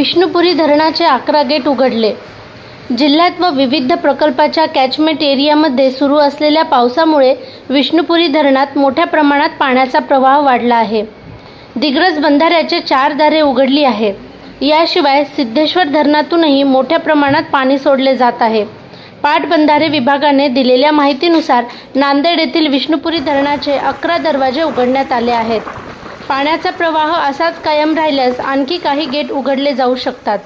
विष्णुपुरी धरणाचे अकरा गेट उघडले. जिल्ह्यात व विविध प्रकल्पाच्या कॅचमेंट एरियामध्ये सुरू असलेल्या पावसामुळे विष्णुपुरी धरणात मोठ्या प्रमाणात पाण्याचा प्रवाह वाढला आहे. दिग्रज बंधाऱ्याचे चार दारे उघडली आहेत याशिवाय सिद्धेश्वर धरणातूनही मोठ्या प्रमाणात पाणी सोडले जात आहे. पाटबंधारे विभागाने दिलेल्या माहितीनुसार नांदेड येथील विष्णुपुरी धरणाचे अकरा दरवाजे उघडण्यात आले आहेत. पाण्याचा प्रवाह असाच कायम राहिल्यास आणखी काही गेट उघडले जाऊ शकतात.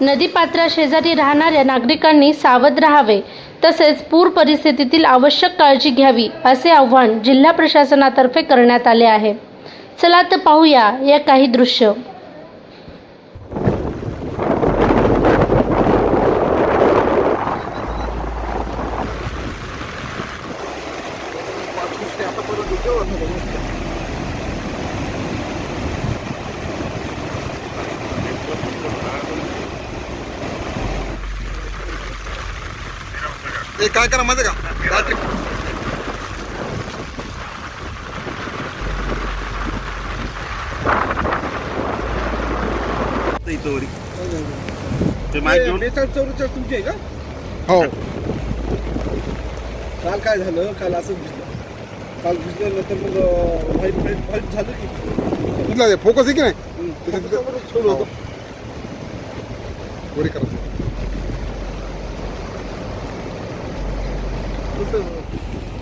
नदीपात्रा शेजारी राहणाऱ्या नागरिकांनी सावध राहावे तसेच पूर परिस्थितीतील आवश्यक काळजी घ्यावी असे आव्हान जिल्हा प्रशासनातर्फे करण्यात आले आहे. चला तर पाहूया या काही दृश्य. हे काय करा माहिती का रात्री इथं वरी. ते माईक घेऊन बेचाळीस चौवेचाळीस तुमची आहे का? हो. काल काय झालं? काल असंच भिजलं काल भिजल्यानंतर मग व्हाईट व्हाईट व्हाईट झालं की. कुठला फोकस आहे की नाही? होतं. वरी करा. por favor.